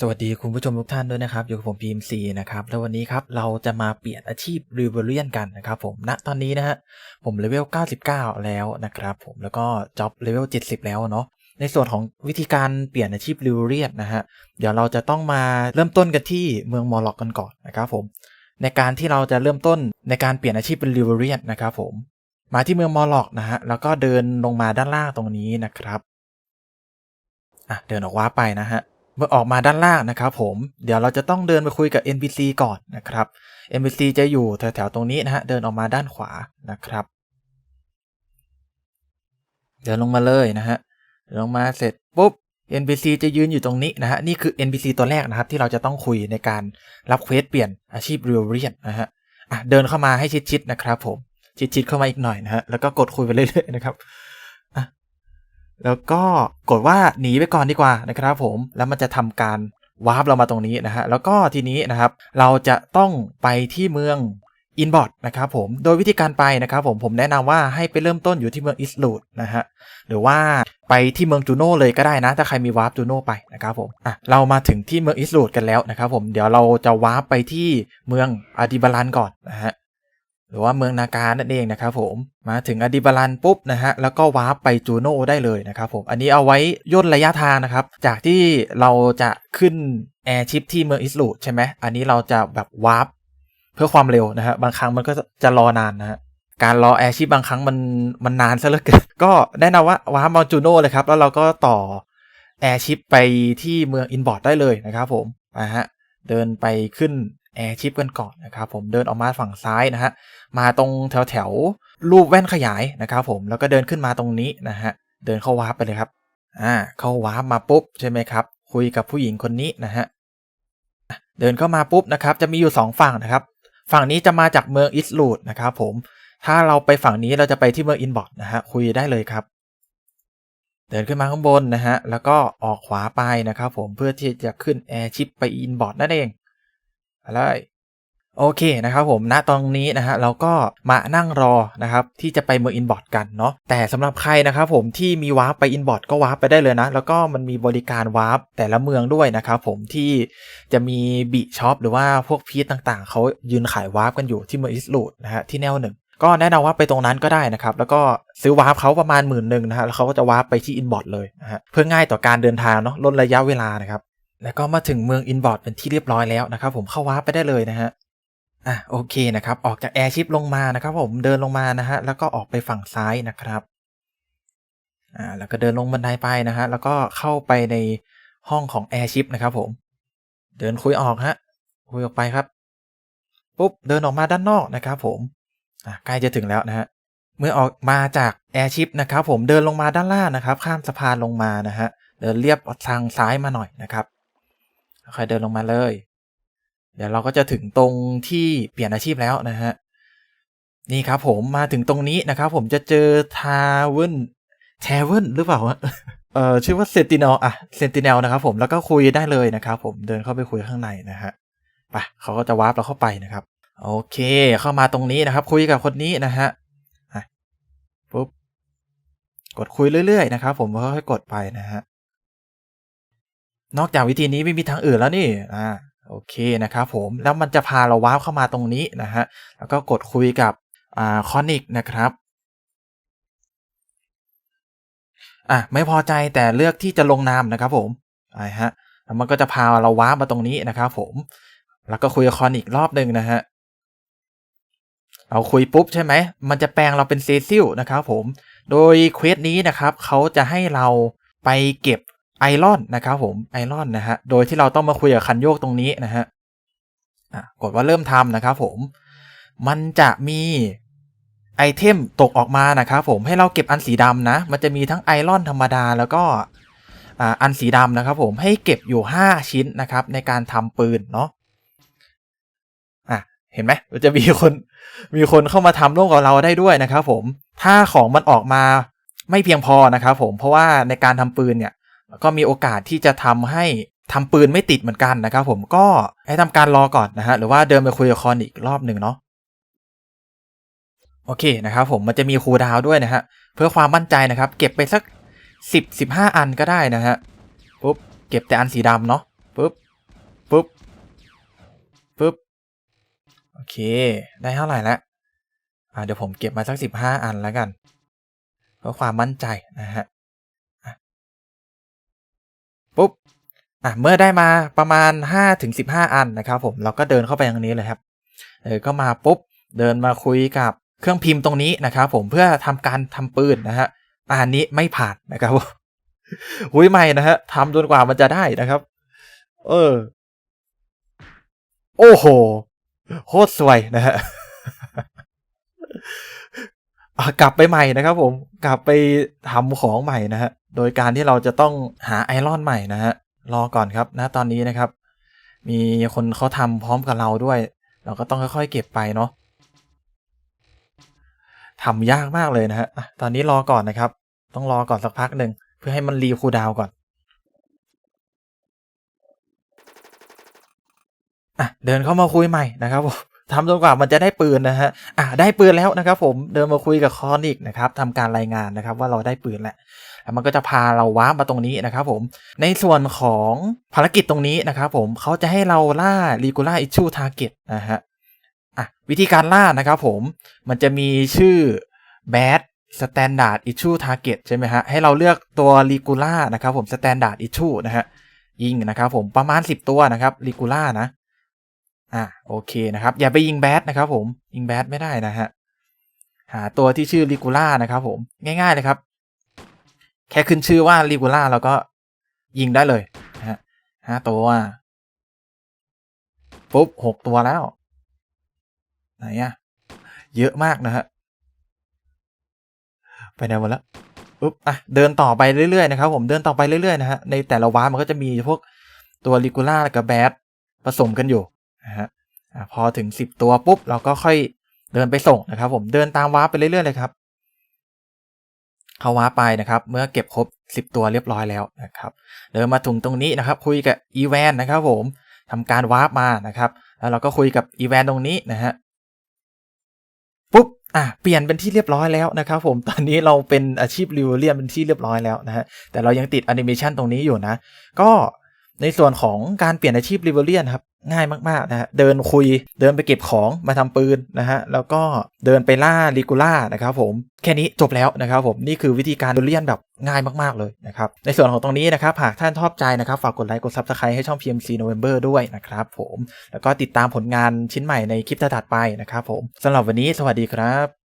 สวัสดีคุณผู้ชมทุกท่านด้วยนะครับ อยู่กับผมพีมซีนะครับ แล้ววันนี้ครับ เราจะมาเปลี่ยนอาชีพรีเวเรียนกันนะครับผมณตอนนี้นะฮะผมเลเวล 99 แล้วนะครับผมแล้วก็จ็อบเลเวล 70 แล้วเนาะในส่วนของวิธีการเปลี่ยนอาชีพรีเวเรียนนะฮะเดี๋ยวเราจะต้องมาเริ่มต้นกันที่เมืองมอลล็อกกันก่อนนะครับผมในการที่เราจะเริ่มต้นในการเปลี่ยนอาชีพเป็นรีเวเรียนนะครับผมมาที่เมืองมอลล็อกนะฮะแล้วก็เดินลงมาด้านล่างตรงนี้นะครับอะเดินออกว้าไปนะฮะ เมื่อออกมาด้านล่างนะครับผมเดี๋ยวเราจะต้องเดินไปคุยกับ NPC ก่อนนะครับ NPC จะอยู่แถวๆตรงนี้นะฮะเดินออกมาด้านขวานะครับ เดินลงมาเลยนะฮะเดินลงมาเสร็จปุ๊บ NPC จะยืนอยู่ตรงนี้นะฮะนี่คือ NPC ตัวแรกนะครับ ที่เราจะต้องคุยในการรับเควสเปลี่ยนอาชีพเรียลเรียนนะฮะอะเดินเข้ามาให้ชิดๆนะครับผมชิดๆเข้ามาอีกหน่อยนะฮะแล้วก็กดคุยไปเรื่อยๆนะครับ แล้วก็กดว่าหนีไปก่อนดีกว่านะครับผมแล้วมันจะทำการวาร์ปเรามาตรงนี้นะฮะแล้วก็ทีนี้นะครับ เราจะต้องไปที่เมืองอินบอร์ดนะครับผมโดยวิธีการไปนะครับผมผมแนะนำว่าให้ไปเริ่มต้นอยู่ที่เมืองอิสลูดนะฮะหรือว่าไปที่เมืองจูโน่เลยก็ได้นะ ถ้าใครมีวาร์ปจูโน่ไปนะครับผมอะเรามาถึงที่เมืองอิสลูดกันแล้วนะครับผมเดี๋ยวเราจะวาร์ปไปที่เมืองอาดิบาลันก่อนนะฮะ หรือว่าเมืองนาการนั่นเองนะครับผม มาถึงอดิบาลันปุ๊บนะฮะ แล้วก็วาร์ปไปจูโน่ได้เลยนะครับผม อันนี้เอาไว้ย่นระยะทางนะครับ จากที่เราจะขึ้นแอร์ชิปที่เมืองอิสลูใช่ไหม อันนี้เราจะแบบวาร์ปเพื่อความเร็วนะฮะ บางครั้งมันก็จะรอนานนะฮะ การรอแอร์ชิปบางครั้งมันมันนานซะเหลือเกิน ก็แนะนำว่าวาร์ปมาจูโน่เลยครับ แล้วเราก็ต่อแอร์ชิปไปที่เมืองอินบอร์ดได้เลยนะครับผมนะฮะ เดินไปขึ้น แอร์ชิปกันก่อนนะครับผมเดินออกมาฝั่งซ้ายนะฮะมาตรงแถวแถวรูปแว่นขยายนะครับผมแล้วก็เดินขึ้นมาตรงนี้นะฮะเดินเข้าวาร์ปไปเลยครับอ่าเข้าวาร์ปมาปุ๊บใช่ไหมครับคุยกับผู้หญิงคนนี้นะฮะอะเดินเข้ามาปุ๊บนะครับจะมีอยู่ 2 ฝั่งนะครับ ฝั่งนี้จะมาจากเมืองอิสลูดนะครับผมถ้าเราไปฝั่งนี้เราจะไปที่เมืองอินบอร์ดนะฮะคุยได้เลยครับ เดินขึ้นมาข้างบนนะฮะแล้วก็ออกขวาไปนะครับผมเพื่อที่จะขึ้นแอร์ชิปไปอินบอร์ดนั่นเอง อะไรโอเคนะครับผมณตรงนี้นะฮะเราก็มานั่งรอนะครับที่จะไปเมืองอินบอร์ดกันเนาะแต่สำหรับใครนะครับผมที่มีวาร์ปไปอินบอร์ดก็วาร์ปไปได้เลยนะ แล้วก็มันมีบริการวาร์ปแต่ละเมืองด้วยนะครับผมที่จะมีบิช็อปหรือว่าพวกพีทต่างๆ เขายืนขายวาร์ปกันอยู่ที่เมืองอิสลูดนะฮะที่แนวหนึ่งก็แนะนำว่าไปตรงนั้นก็ได้นะครับ แล้วก็ซื้อวาร์ปเขาประมาณหมื่นหนึ่งนะฮะแล้วเขาก็จะวาร์ปไปที่อินบอร์ดเลยนะฮะเพื่อง่ายต่อการเดินทางเนาะลดระยะเวลานะครับ แล้วก็มาถึงเมืองอินบอร์ดเป็นที่เรียบร้อยแล้วนะครับ ผมเข้าวาร์ปไปได้เลยนะฮะอะโอเคนะครับออกจากแอร์ชิปลงมานะครับ ผมเดินลงมานะฮะแล้วก็ออกไปฝั่งซ้ายนะครับอ่าแล้วก็เดินลงบันไดไปนะฮะแล้วก็เข้าไปในห้องของแอร์ชิปนะครับ ผม เดินคุยออกฮะคุยออกไปครับปุ๊บเดินออกมาด้านนอกนะครับผมอะใกล้จะถึงแล้วนะฮะเมื่อออกมาจากแอร์ชิปนะครับ ผมเดินลงมาด้านล่างนะครับ ข้ามสะพานลงมานะฮะเดินเรียบทางซ้ายมาหน่อยนะครับ ค่อยเดินลงมาเลย เดี๋ยวเราก็จะถึงตรงที่เปลี่ยนอาชีพแล้วนะฮะ นี่ครับผมมาถึงตรงนี้นะครับ ผมจะเจอทาเวนแทเวนหรือเปล่าวะเอ่อชื่อว่าเซนติเนลอะเซนติเนลนะครับผมแล้วก็คุยได้เลยนะครับผมเดินเข้าไปคุยข้างในนะฮะไปเขาก็จะวาร์ปเราเข้าไปนะครับ โอเค เข้ามาตรงนี้นะครับ คุยกับคนนี้นะฮะปุ๊บกดคุยเรื่อยๆนะครับผมค่อยๆกดไปนะฮะ นอกจากวิธีนี้ไม่มีทางอื่นแล้วนี่อ่าโอเคนะครับผมแล้วมันจะพาเราว้าร์ปเข้ามาตรงนี้นะฮะแล้วก็กดคุยกับอ่าคอนิกนะครับอะไม่พอใจแต่เลือกที่จะลงนามนะครับผมไอ้ฮะแล้วมันก็จะพาเราว้ามาตรงนี้นะครับผม แล้วก็คุยกับคอนิกรอบหนึ่งนะฮะเราคุยปุ๊บใช่ไหม มันจะแปลงเราเป็นเซซิลนะครับผม โดยเควสนี้นะครับเขาจะให้เราไปเก็บ ไอรอนนะครับผมไอรอนนะฮะโดยที่เราต้องมาคุยกับคันโยกตรงนี้นะฮะกดว่าเริ่มทำนะครับผมมันจะมีไอเทมตกออกมานะครับผมให้เราเก็บอันสีดำนะ มันจะมีทั้งไอรอนธรรมดาแล้วก็อันสีดำนะครับผมให้เก็บอยู่ 5 ชิ้นนะครับ ในการทำปืนเนาะอะเห็นไหมมันจะมีคนมีคนเข้ามาทำร่วมกับเราได้ด้วยนะครับผมถ้าของมันออกมาไม่เพียงพอนะครับผมเพราะว่าในการทำปืนเนี่ย ก็มีโอกาสที่จะทำให้ทำปืนไม่ติดเหมือนกันนะครับผมก็ให้ทำการรอก่อนนะฮะหรือว่าเดินไปคุยกับคอนอีกรอบหนึ่งเนาะโอเคนะครับผมมันจะมีคูดาวด้วยนะฮะเพื่อความมั่นใจนะครับ เก็บไปสัก 10 15 อันก็ได้นะฮะปุ๊บเก็บแต่อันสีดำเนาะปุ๊บปุ๊บปุ๊บโอเค ได้เท่าไหร่แล้วเดี๋ยวผมเก็บมาสัก 15 อันแล้วกัน เพื่อความมั่นใจนะฮะ อะเมื่อได้มาประมาณห้าถึงสิบห้าอันนะครับผมเราก็เดินเข้าไปทางนี้เลยครับเออก็มาปุ๊บเดินมาคุยกับเครื่องพิมพ์ตรงนี้นะครับผมเพื่อทำการทำปืนนะฮะอันนี้ไม่ผ่านนะครับผมหุยใหม่นะฮะทำจนกว่ามันจะได้นะครับ เออ โอ้โหโคตรสวยนะฮะอะกลับไปใหม่นะครับผม กลับไปทำของใหม่นะฮะ โดยการที่เราจะต้องหาไอรอนใหม่นะฮะ รอก่อนครับนะตอนนี้นะครับ มีคนเขาทำพร้อมกับเราด้วย เราก็ต้องค่อยๆ เก็บไปเนาะทำยากมากเลยนะฮะตอนนี้รอก่อนนะครับ ต้องรอก่อนสักพักหนึ่งเพื่อให้มันรีคูดาวก่อนอะเดินเข้ามาคุยใหม่นะครับผม ทำจนกว่ามันจะได้ปืนนะฮะ อะได้ปืนแล้วนะครับผมเดินมาคุยกับคอนิกนะครับทำการรายงานนะครับว่าเราได้ปืนแล้วแล้วมันก็จะพาเราว้ามาตรงนี้นะครับผม ในส่วนของภารกิจตรงนี้นะครับผมเขาจะให้เราล่า regular issue target นะฮะอะวิธีการล่านะครับผมมันจะมีชื่อ bad standard issue target ใช่ไหมฮะ ให้เราเลือกตัว regular นะครับผม standard issue นะฮะยิงนะครับผมประมาณ 10 ตัวนะครับ regular นะ อะโอเคนะครับ อย่าไปยิงแบดนะครับผมยิงแบดไม่ได้นะฮะหาตัวที่ชื่อ regular นะครับผมง่ายๆเลยครับ แค่ขึ้นชื่อว่า regular เราก็ยิงได้เลยนะฮะห้าตัวปุ๊บหกตัวแล้ว ไหนอะเยอะมากนะฮะไปไหนหมดแล้วปุ๊บอะเดินต่อไปเรื่อยๆนะครับผมเดินต่อไปเรื่อยๆนะฮะในแต่ละวาร์มันก็จะมีพวกตัวลิกูล่ากับแบดผสมกันอยู่ นะฮะพอถึงสิบตัวปุ๊บ เราก็ค่อยเดินไปส่งนะครับ ผมเดินตามวาร์ปไปเรื่อยๆเลยครับ เข้าวาร์ปไปนะครับ เมื่อเก็บครบสิบตัวเรียบร้อยแล้วนะครับ เดินมาถึงตรงนี้นะครับ คุยกับอีแวนนะครับ ผมทำการวาร์ปมานะครับ แล้วเราก็คุยกับอีแวนตรงนี้นะฮะปุ๊บอะเปลี่ยนเป็นที่เรียบร้อยแล้วนะครับ ผมตอนนี้เราเป็นอาชีพริวเลียนเป็นที่เรียบร้อยแล้วนะฮะแต่เรายังติดแอนิเมชันตรงนี้อยู่นะ ก็ในส่วนของการเปลี่ยนอาชีพริวเลียนครับ ง่ายมากๆนะฮะเดินคุยเดินไปเก็บของมาทำปืนนะฮะแล้วก็เดินไปล่าลิกูล่านะครับผมแค่นี้จบแล้วนะครับผมนี่คือวิธีการเลียนแบบง่ายมากๆเลยนะครับในส่วนของตรงนี้นะครับหากท่านชอบใจนะครับฝากกดไลค์กด Subscribe ให้ช่อง PMC November ด้วยนะครับผมแล้วก็ติดตามผลงานชิ้นใหม่ในคลิปถัดไปนะครับผมสำหรับวันนี้สวัสดีครับ